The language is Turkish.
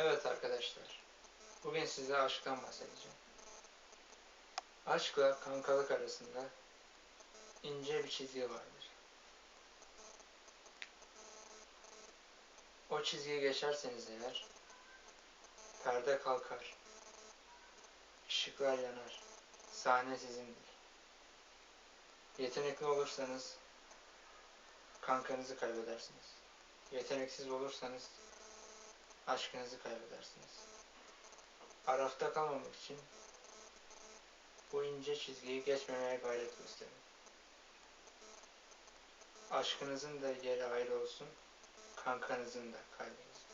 Evet arkadaşlar, bugün size aşktan bahsedeceğim. Aşkla kankalık arasında ince bir çizgi vardır. O çizgiyi geçerseniz eğer, perde kalkar, ışıklar yanar, sahne sizindir. Yetenekli olursanız kankanızı kaybedersiniz. Yeteneksiz olursanız aşkınızı kaybedersiniz. Arafta kalmamak için bu ince çizgiyi geçmemeye gayret gösterin. Aşkınızın da yeri ayrı olsun, kankanızın da kalbinizde.